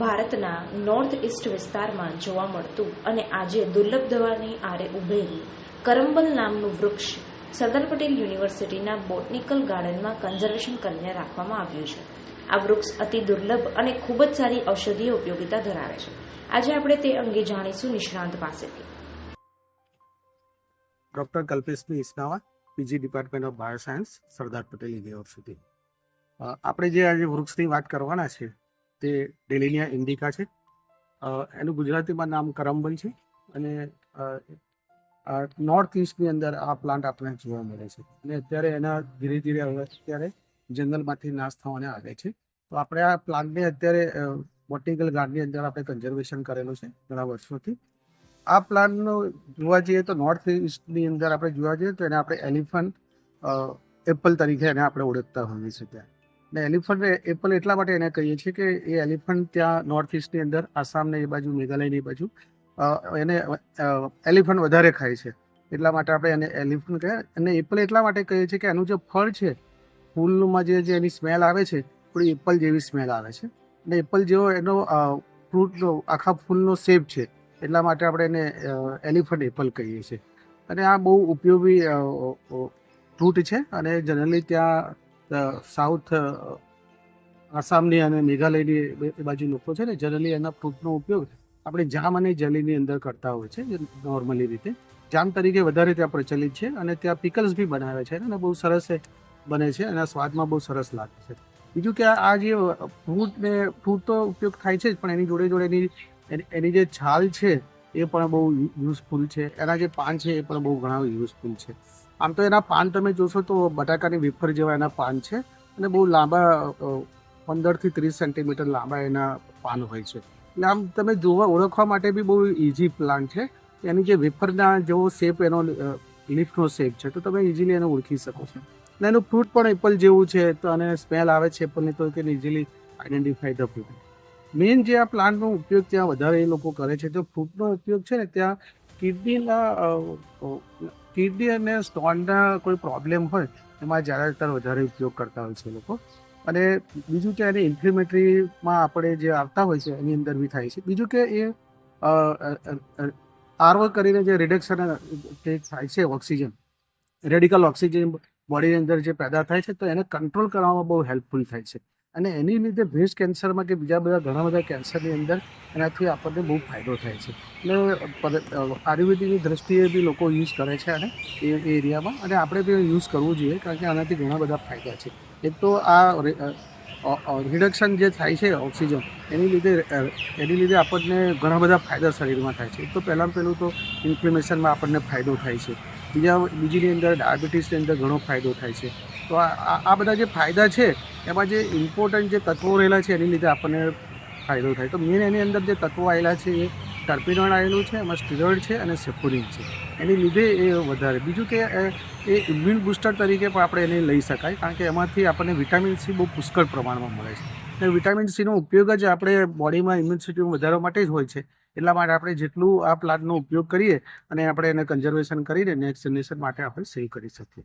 ભારતના north east વિસ્તારમાં જોવા મળતું અને આજે દુર્લભ દવાની આરે ઉભેલું. કરંબલ નામનું વૃક્ષ સરદાર પટેલ યુનિવર્સિટીના બોટનિકલ ગાર્ડનમાં કન્ઝર્વેશન કરીને રાખવામાં આવ્યું છે. આ વૃક્ષ અતિ દુર્લભ અને ખૂબ જ સારી ઔષધીય ઉપયોગિતા ધરાવે છે. આજે આપણે તે અંગે જાણીશું નિષ્ણાંત પાસેથી. Doctor Kalpeshbhai Isnava, PG department of bioscience, Sardar Patel university. આપણે જે આજે વૃક્ષની વાત કરવાના છે તે ડેલિનિયા ઇન્ડિકા છે. એનું ગુજરાતીમાં નામ કરમ્બલ છે અને નોર્થ ઇસ્ટની અંદર આ પ્લાન્ટ આપણને જોવા મળે છે. અને અત્યારે એના ધીરે ધીરે હવે અત્યારે જંગલમાંથી નાશ થવાને આવે છે. તો આપણે આ પ્લાન્ટને અત્યારે બોટેનિકલ ગાર્ડની અંદર આપણે કન્ઝર્વેશન કરેલું છે ઘણા વર્ષોથી. આ પ્લાન્ટનો જોવા જઈએ તો નોર્થ ઇસ્ટની અંદર આપણે જોવા જઈએ તો એને આપણે એલિફન્ટ એપલ તરીકે એને આપણે ઓળખતા હોઈએ છીએ ત્યાં. ને એલિફન્ટ એપલ એટલા માટે એને કહીએ છીએ કે એ એલિફન્ટ ત્યાં નોર્થ ઇસ્ટની અંદર આસામને એ બાજુ મેઘાલયની બાજુ એને એલિફન્ટ વધારે ખાય છે. એટલા માટે આપણે એને એલિફન્ટ કહે. અને એપલ એટલા માટે કહીએ છીએ કે એનું જે ફળ છે, ફૂલમાં જે જે એની સ્મેલ આવે છે, થોડી એપલ જેવી સ્મેલ આવે છે. અને એપલ જેવો એનો ફ્રૂટનો આખા ફૂલનો શેપ છે. એટલા માટે આપણે એને એલિફન્ટ એપલ કહીએ છીએ. અને આ બહુ ઉપયોગી ફ્રૂટ છે. અને જનરલી ત્યાં સાઉથ આસામની અને મેઘાલયની એ- બાજુ લોકો છે ને જનરલી એના ફ્રૂટનો ઉપયોગ આપણે જામ અને જલીની અંદર કરતા હોય છે નોર્મલી રીતે. જામ તરીકે વધારે ત્યાં પ્રચલિત છે અને ત્યાં પિકલ્સ બી બનાવે છે અને બહુ સરસ બને છે અને સ્વાદમાં બહુ સરસ લાગે છે. બીજું કે આ જે ફ્રૂટ ને ફ્રૂટ તો ઉપયોગ થાય છે જ, પણ એની જોડે જોડે એની, એની- એની જે છાલ છે એ પણ બહુ યુઝફુલ છે. એના જે પાન છે એ પણ બહુ ઘણા યુઝફુલ છે. આમ તો એના પાન તમે જોશો તો બટાકાની વેફર જેવા એના પાન છે અને બહુ લાંબા પંદરથી ત્રીસ સેન્ટીમીટર લાંબા એના પાન હોય છે. એટલે આમ તમે જોવા, ઓળખવા માટે બી બહુ ઇઝી પ્લાન્ટ છે. એની જે વેફરના જેવો શેપ એનો લીફનો શેપ છે, તો તમે ઇઝીલી એને ઓળખી શકો છો. અને એનું ફ્રૂટ પણ એપલ જેવું છે, તો અને સ્મેલ આવે છે એપલની તો તેને easily identify the fruit main જે આ પ્લાન્ટનો ઉપયોગ ત્યાં વધારે એ લોકો કરે છે, તો ફ્રૂટનો ઉપયોગ છે ને ત્યાં કિડનીના કિડની અને સ્ટોનના કોઈ પ્રોબ્લેમ હોય, એમાં જ્યાદાતર વધારે ઉપયોગ કરતા હોય છે લોકો. અને બીજું કે એને ઇન્ફ્લેમેટરીમાં આપણે જે આવતા હોય છે, એની અંદર બી થાય છે. બીજું કે એ આરવો કરીને જે રિડક્શન થાય છે ઓક્સિજન રેડિકલ ઓક્સિજન બોડીની અંદર જે પેદા થાય છે, તો એને કંટ્રોલ કરવામાં બહુ હેલ્પફુલ થાય છે. અને એની લીધે બ્રેસ્ટ કેન્સરમાં કે બીજા બધા ઘણા બધા કેન્સરની અંદર એનાથી આપણને બહુ ફાયદો થાય છે. એટલે આયુર્વેદિકની દ્રષ્ટિએ બી લોકો યુઝ કરે છે અને એ એરિયામાં. અને આપણે બી યુઝ કરવું જોઈએ, કારણ કે આનાથી ઘણા બધા ફાયદા છે. એક તો આ રિડક્શન જે થાય છે ઓક્સિજન, એની લીધે એની લીધે આપણને ઘણા બધા ફાયદા શરીરમાં થાય છે. એક તો પહેલાં પહેલું તો ઇન્ફ્લેમેશનમાં આપણને ફાયદો થાય છે. બીજા, બીજીની અંદર ડાયાબિટીસની અંદર ઘણો ફાયદો થાય છે. તો આ બધા જે ફાયદા છે, એમાં જે ઇમ્પોર્ટન્ટ જે તત્વો રહેલા છે, એની લીધે આપણને ફાયદો થાય. તો મેન એની અંદર જે તત્વો આવેલા છે, એ ટર્પિનોઇડ આવેલું છે, એમાં સ્ટીરોઇડ છે અને સેફોરિન છે. એની લીધે એ વધારે. બીજું કે, એ ઇમ્યુન બુસ્ટર તરીકે પણ આપણે એને લઈ શકાય, કારણ કે એમાંથી આપણને વિટામિન સી બહુ પુષ્કળ પ્રમાણમાં મળે છે. અને વિટામિન સીનો ઉપયોગ જ આપણે બોડીમાં ઇમ્યુનિટી વધારવા માટે જ હોય છે. એટલા માટે આપણે જેટલું આ પ્લાન્ટનો ઉપયોગ કરીએ અને આપણે એને કન્ઝર્વેશન કરીને નેક્સ્ટ જનરેશન માટે આપણે સેવ કરી શકીએ.